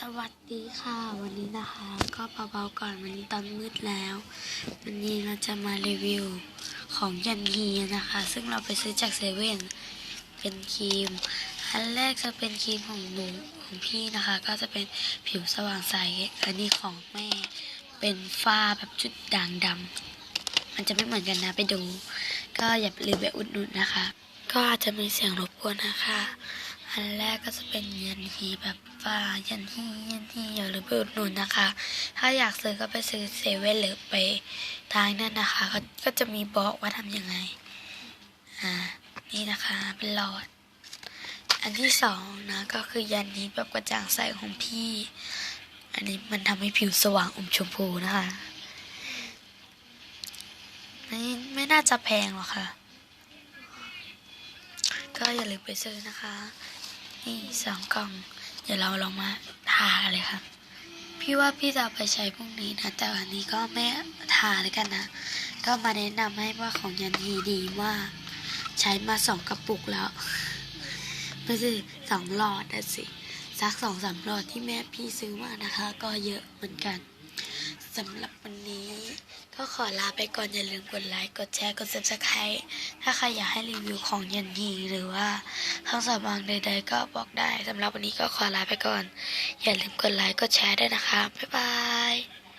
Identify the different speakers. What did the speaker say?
Speaker 1: สวัสดีค่ะ วันนี้นะคะ ก็เบาๆก่อนวันนี้ตอนมืดแล้ว วันนี้เราจะมารีวิวของยันฮีนะคะ ซึ่งเราไปซื้อจากเซเว่นเป็นครีม อันแรกจะเป็นครีมของหนูของพี่นะคะ ก็จะเป็นผิวสว่างใสอันนี้ของแม่ เป็นฝ้าแบบจุดด่างดำมันจะไม่เหมือนกันนะไปดู ก็อย่าลืมไปอุดหนุนนะคะ ก็อาจจะมีเสียงรบกวนนะคะ อันแรกก็จะเป็นยันฮีแบบว่ายันฮียันฮีอย่าลืมไปอุดหนุนนะคะ ถ้าอยากซื้อก็ไปซื้อเซเว่นหรือไปทางนั่นนะคะก็ก็จะมีบอกว่าทำยังไง อ่า นี่นะคะเป็นหลอด อันที่สองนะก็คือยันนี้แบบกระจ่างใสของพี่ อันนี้มันทำให้ผิวสว่างอมชมพูนะคะนี่ไม่น่าจะแพงหรอกค่ะก็อย่าลืมไปซื้อนะคะ นี่สองกล่อง เดี๋ยวเราลองมาทากันเลยค่ะพี่ว่าพี่จะเอาไปใช้พรุ่งนี้นะแต่วันนี้ก็ไม่ทาเลยกันนะ ก็มาแนะนำให้ว่าของยันฮีดีมากใช้มาสองกระปุกแล้วไม่ใช่สองหลอดนะสิสักสองสามหลอดที่แม่พี่ซื้อมานะคะ ก็เยอะเหมือนกันสำหรับวันนี้ ก็ขอลาไปก่อนอย่าลืมกดไลค์ กดแชร์ กด subscribe ถ้าใครอยากให้รีวิวของยันฮีหรือว่าเครื่องสำอางใดๆก็บอกได้สำหรับวันนี้ก็ขอลาไปก่อน อย่าลืมกดไลค์ กดแชร์ด้วยนะคะ บ๊ายบาย